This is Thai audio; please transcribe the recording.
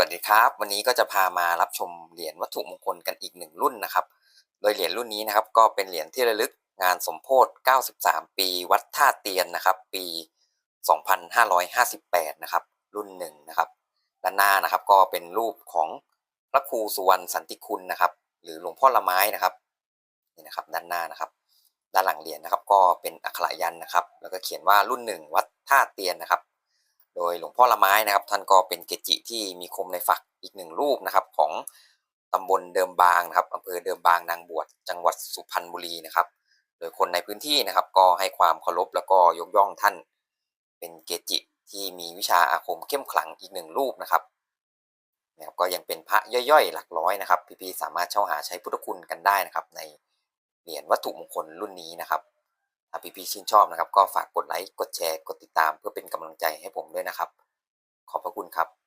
สวัสดีครับ วันนี้ก็จะพามารับชมเหรียญวัตถุมงคลกันอีกหนึ่งรุ่นนะครับ โดยเหรียญรุ่นนี้นะครับก็เป็นเหรียญที่ระลึกงานสมโพธิ93 ปีวัดท่าเตียนนะครับ ปี 2558 นะครับ รุ่นหนึ่งนะครับด้านหน้านะครับก็เป็นรูปของพระครูสุวรรณสันติคุณนะครับ หรือหลวงพ่อละไม้นะครับนี่นะครับ ด้านหน้านะครับ ด้านหลังเหรียญนะครับ ก็เป็นอักขระยันนะครับ แล้วก็เขียนว่ารุ่นหนึ่งวัดท่าเตียนนะครับ โดยหลวงพ่อละไม้นะครับ ท่านก็เป็นเกจิที่มีคมในฝักอีกหนึ่งรูปนะครับ ของตำบลเดิมบางนะครับอำเภอเดิมบางนางบวชจังหวัดสุพรรณบุรีนะครับ โดยคนในพื้นที่นะครับ ก็ให้ความเคารพแล้วก็ยกย่องท่าน เป็นเกจิที่มีวิชาอาคมเข้มขลังอีกหนึ่งรูปนะครับนะครับก็ยังเป็นพระย่อยๆ หลักร้อยนะครับ พี่ๆสามารถเช่าหาใช้พุทธคุณกันได้นะครับ ในเหรียญวัตถุมงคลรุ่นนี้นะครับ ถ้าพี่ๆชื่นชอบนะครับ ก็ฝากกดไลค์ กดแชร์ กดติดตาม เพื่อเป็นกำลังใจให้ผมด้วยนะครับ ขอบพระคุณครับ